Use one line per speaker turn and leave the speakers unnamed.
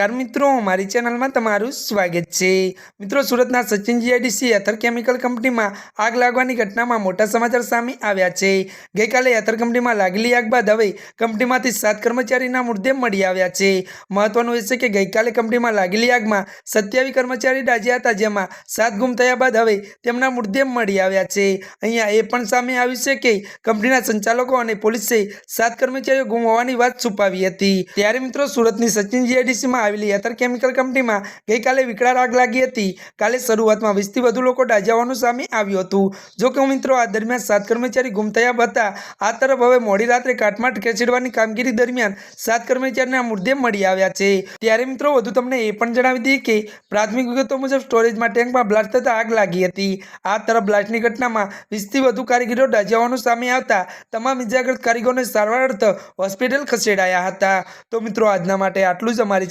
નમસ્કાર મિત્રો, મારી ચેનલમાં તમારું સ્વાગત છે. મિત્રો, સુરતના સચિન જીઆઈડીસી એથર કેમિકલ કંપનીમાં આગ લાગવાની ઘટનામાં મોટા સમાચાર સામે આવ્યા છે. ગઈકાલે એથર કંપનીમાં લાગેલી આગ બાદ હવે કંપનીમાંથી સાત કર્મચારીના મૃતદેહ મળી આવ્યા છે. મહત્વનું એ છે કે ગઈકાલે કંપનીમાં લાગેલી આગમાં સત્યાવીસ કર્મચારી દાઝ્યા હતા, જેમાં સાત ગુમ થયા બાદ હવે તેમના મૃતદેહ મળી આવ્યા છે. અહીંયા એ પણ સામે આવ્યું છે કે કંપનીના સંચાલકો અને પોલીસે સાત કર્મચારીઓ ગુમ હોવાની વાત છુપાવી હતી. ત્યારે મિત્રો, સુરતની સચિન જીઆઈડીસીમાં આવેલી એથર કેમિકલ કંપનીમાં ગઈકાલે વિકરાળ આગ લાગી હતી. કાલે શરૂઆતમાં વીસથી વધુ લોકો ડાજાવાનું સામે આવ્યું હતું. જો મિત્રો આ દરમિયાન સાત કર્મચારી ગુમ થયા હતા. આ તરફ હવે મોડી રાત્રે કાટમાટ ખેંચડવાની કામગીરી દરમિયાન સાત કર્મચારીના મૃતદેહ મળી આવ્યા છે. ત્યારે મિત્રો વધુ તમને એ પણ જણાવી દઈએ કે પ્રાથમિક વિગતો મુજબ સ્ટોરેજમાં ટેન્કમાં બ્લાસ્ટ થતાં આગ લાગી હતી. આ તરફ બ્લાસ્ટની ઘટનામાં વીસથી વધુ કારીગરો ડાજાવાનું સામે આવતા તમામ ઇજાગ્રસ્ત કારીગરોને સારવાર અર્થ હોસ્પિટલ ખસેડાયા હતા. તો મિત્રો આજના માટે આટલું જ અમારી